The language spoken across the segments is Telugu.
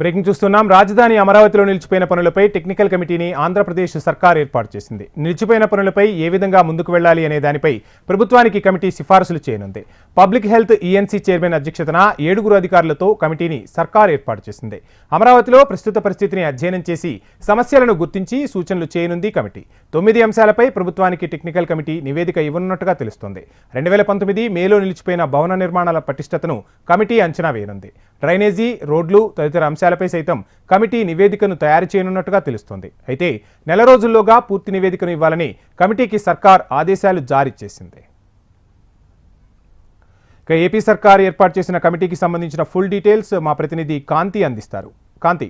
బ్రేకింగ్ చూస్తున్నాం. రాజధాని అమరావతిలో నిలిచిపోయిన పనులపై టెక్నికల్ కమిటీని ఆంధ్రప్రదేశ్ సర్కార్ ఏర్పాటు చేసింది. నిలిచిపోయిన పనులపై ఏ విధంగా ముందుకు వెళ్ళాలి అనే దానిపై ప్రభుత్వానికి కమిటీ సిఫార్సులు చేయనుంది. పబ్లిక్ హెల్త్ ఈఎన్సీ చైర్మన్ అధ్యక్షతన ఏడుగురు అధికారులతో కమిటీని సర్కార్ ఏర్పాటు చేసింది. అమరావతిలో ప్రస్తుత పరిస్థితిని అధ్యయనం చేసి సమస్యలను గుర్తించి సూచనలు చేయనుంది కమిటీ. తొమ్మిది అంశాలపై ప్రభుత్వానికి టెక్నికల్ కమిటీ నివేదిక ఇవ్వనున్నట్టుగా తెలుస్తోంది. రెండు వేల పంతొమ్మిది మేలో నిలిచిపోయిన భవన నిర్మాణాల పటిష్టతను కమిటీ అంచనా వేయనుంది. డ్రైనేజీ రోడ్లు తదితర అంశాలపై సైతం కమిటీ నివేదికను తయారు చేయనున్నట్టుగా తెలుస్తోంది. అయితే నెల రోజుల్లోగా పూర్తి నివేదికను ఇవ్వాలని కమిటీకి సర్కార్ ఆదేశాలు జారీ చేసింది. ఇక ఏపీ సర్కార్ ఏర్పాటు చేసిన కమిటీకి సంబంధించిన ఫుల్ డీటెయిల్స్ మా ప్రతినిధి కాంతి అందిస్తారు. కాంతి.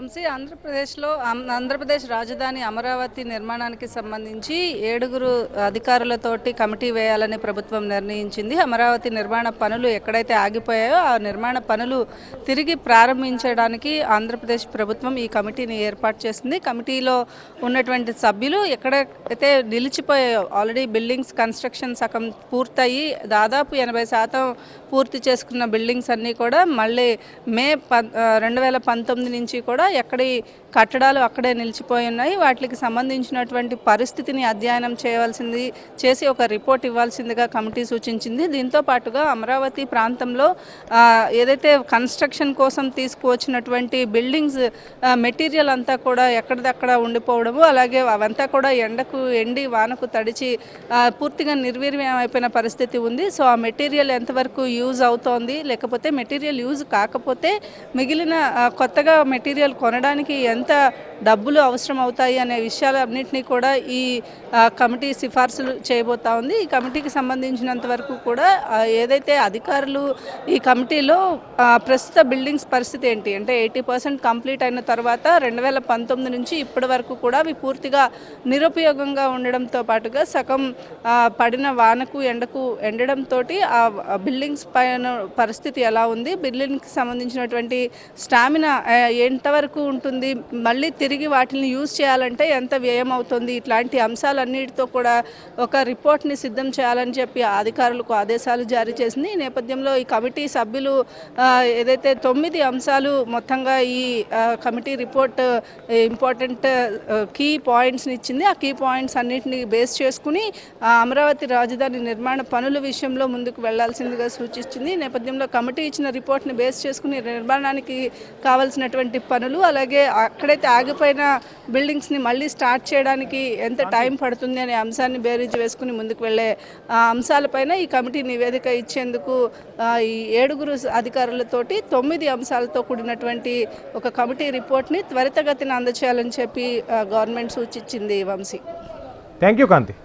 వంశీ ఆంధ్రప్రదేశ్లో ఆంధ్రప్రదేశ్ రాజధాని అమరావతి నిర్మాణానికి సంబంధించి ఏడుగురు అధికారులతోటి కమిటీ వేయాలని ప్రభుత్వం నిర్ణయించింది. అమరావతి నిర్మాణ పనులు ఎక్కడైతే ఆగిపోయాయో ఆ నిర్మాణ పనులు తిరిగి ప్రారంభించడానికి ఆంధ్రప్రదేశ్ ప్రభుత్వం ఈ కమిటీని ఏర్పాటు చేసింది. కమిటీలో ఉన్నటువంటి సభ్యులు ఎక్కడైతే నిలిచిపోయాయో ఆల్రెడీ బిల్డింగ్స్ కన్స్ట్రక్షన్ సగం పూర్తయి దాదాపు ఎనభై శాతం పూర్తి చేసుకున్న బిల్డింగ్స్ అన్నీ కూడా మళ్ళీ మే ప రెండు వేల పంతొమ్మిది నుంచి కూడా ఎక్కడి కట్టడాలు అక్కడే నిలిచిపోయి ఉన్నాయి. వాటికి సంబంధించినటువంటి పరిస్థితిని అధ్యయనం చేయవలసింది చేసి ఒక రిపోర్ట్ ఇవ్వాల్సిందిగా కమిటీ సూచించింది. దీంతో పాటుగా అమరావతి ప్రాంతంలో ఏదైతే కన్స్ట్రక్షన్ కోసం తీసుకువచ్చినటువంటి బిల్డింగ్స్ మెటీరియల్ అంతా కూడా ఎక్కడిదక్కడ ఉండిపోవడము అలాగే అవంతా కూడా ఎండకు ఎండి వానకు తడిచి పూర్తిగా నిర్వీర్యం అయిపోయిన పరిస్థితి ఉంది. సో ఆ మెటీరియల్ ఎంతవరకు యూజ్ అవుతోంది లేకపోతే మెటీరియల్ యూజ్ కాకపోతే మిగిలిన కొత్తగా మెటీరియల్ కొనడానికి ఎంత డబ్బులు అవసరం అవుతాయి అనే విషయాలన్నింటినీ కూడా ఈ కమిటీ సిఫార్సులు చేయబోతా ఉంది. ఈ కమిటీకి సంబంధించినంత వరకు కూడా ఏదైతే అధికారులు ఈ కమిటీలో ప్రస్తుత బిల్డింగ్స్ పరిస్థితి ఏంటి? అంటే ఎయిటీ పర్సెంట్ కంప్లీట్ అయిన తర్వాత రెండు వేల పంతొమ్మిది నుంచి ఇప్పటి వరకు కూడా అవి పూర్తిగా నిరుపయోగంగా ఉండడంతో పాటుగా సగం పడిన వానకు ఎండకు ఎండడంతో ఆ బిల్డింగ్స్ పైన పరిస్థితి ఎలా ఉంది? బిల్డింగ్కి సంబంధించినటువంటి స్టామినా ఎంతవరకు వరకు ఉంటుంది. మళ్ళీ తిరిగి వాటిని యూజ్ చేయాలంటే ఎంత వ్యయం అవుతుంది? ఇట్లాంటి అంశాలన్నిటితో కూడా ఒక రిపోర్ట్ని సిద్ధం చేయాలని చెప్పి అధికారులకు ఆదేశాలు జారీ చేసింది. ఈ నేపథ్యంలో ఈ కమిటీ సభ్యులు ఏదైతే తొమ్మిది అంశాలు మొత్తంగా ఈ కమిటీ రిపోర్ట్ ఇంపార్టెంట్ కీ పాయింట్స్ని ఇచ్చింది. ఆ కీ పాయింట్స్ అన్నిటిని బేస్ చేసుకుని అమరావతి రాజధాని నిర్మాణ పనుల విషయంలో ముందుకు వెళ్ళాల్సిందిగా సూచించింది ఈ నేపథ్యంలో కమిటీ ఇచ్చిన రిపోర్ట్ని బేస్ చేసుకుని నిర్మాణానికి కావాల్సినటువంటి పనులు అలాగే అక్కడైతే ఆగిపోయిన బిల్డింగ్స్ని మళ్ళీ స్టార్ట్ చేయడానికి ఎంత టైం పడుతుంది అనే అంశాన్ని బేరీజ్ వేసుకుని ముందుకు వెళ్ళే ఆ, అంశాలపైన ఈ కమిటీ నివేదిక ఇచ్చేందుకు ఈ ఏడుగురు అధికారులతోటి తొమ్మిది అంశాలతో కూడినటువంటి ఒక కమిటీ రిపోర్ట్ని త్వరితగతిన అందచేయాలని చెప్పి గవర్నమెంట్ సూచించింది వంశీ. Thank you Kanthi